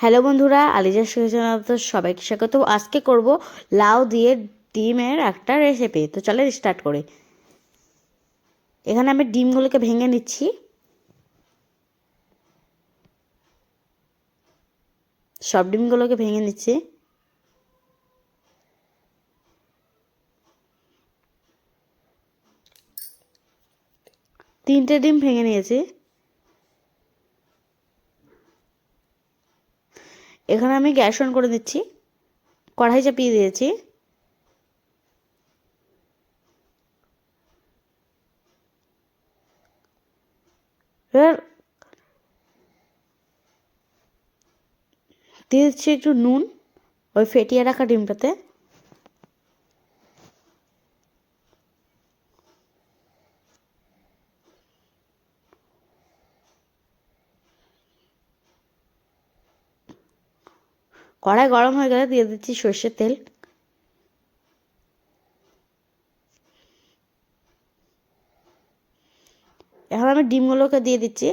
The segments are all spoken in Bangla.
হ্যালো বন্ধুরা, আলিজার সূচনা সবাইকে স্বাগত। আজকে করব লাউ দিয়ে ডিমের একটা রেসিপি তো চলে স্টার্ট করি। এখানে আমি ডিমগুলোকে ভেঙে নিচ্ছি। সব ডিমগুলোকে ভেঙে নিচ্ছি। তিনটে ডিম ভেঙে নিয়েছি। এখানে আমি গ্যাস অন করে দিচ্ছি। কড়াই চাপিয়ে দিয়েছি। এবার দিয়ে দিচ্ছি একটু নুন, ওই ফেটিয়ে রাখা ডিমটাতে। কড়াই গরম হয়ে গেলে দিয়ে দিচ্ছি সর্ষের তেল। এখন আমি ডিমগুলোকে দিয়ে দিচ্ছি।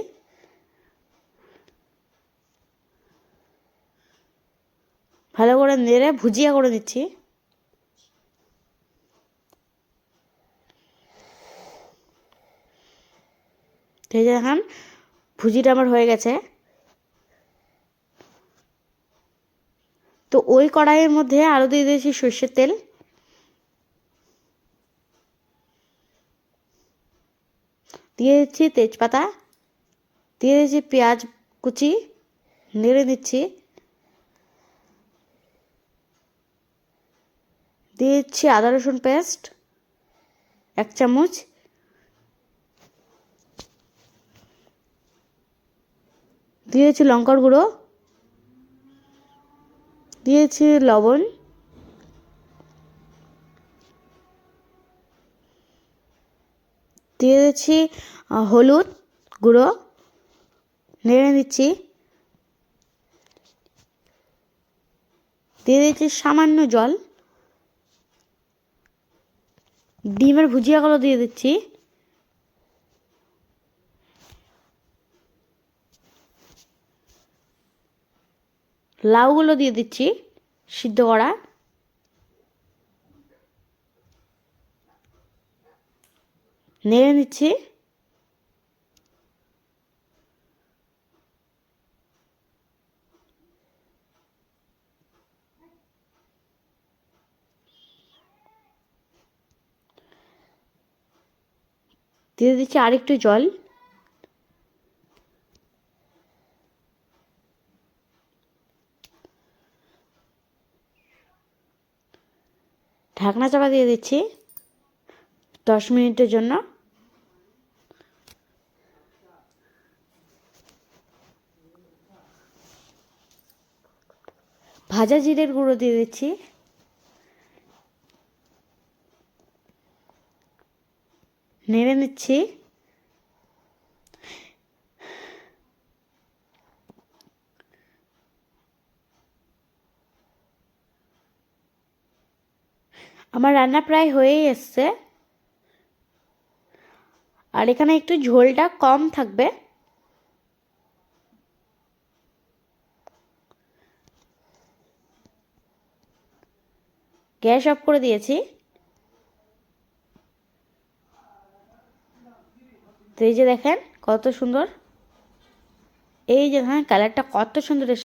ভালো করে নেড়ে ভুজিয়া করে দিচ্ছি এই যে এখন ভুজিটা আমার হয়ে গেছে। তো ওই কড়াইয়ের মধ্যে আরও দিয়ে দিয়েছি সর্ষের তেল। দিয়ে দিচ্ছি তেজপাতা, দিয়ে দিচ্ছি পেঁয়াজ কুচি, নেড়ে দিচ্ছি দিয়ে দিচ্ছি আদা রসুন পেস্ট, এক চামচ। দিয়েছি লঙ্কার গুঁড়ো। দিয়েছি লবণ। দিয়ে দিচ্ছি হলুদ গুঁড়ো। নেড়ে দিচ্ছি। দিয়ে দিচ্ছি সামান্য জল। ডিমের ভুজিয়াগুলো দিয়ে দিচ্ছি। লাউগুলো দিয়ে দিচ্ছি সিদ্ধ করা। নেড়ে নিচ্ছি। দিয়ে দিচ্ছি আরেকটু জল। ঢাকনা চাপা দিয়ে দিচ্ছি দশ মিনিটের জন্য। ভাজা জিরের গুঁড়ো দিয়ে দিচ্ছি। নেড়ে নিচ্ছি। আমার রান্না প্রায় হয়েই এসছে। আর এখানে একটু ঝোলটা কম থাকবে। গ্যাস অফ করে দিয়েছি। এই যে দেখেন কত সুন্দর। এই যে কালারটা কত সুন্দর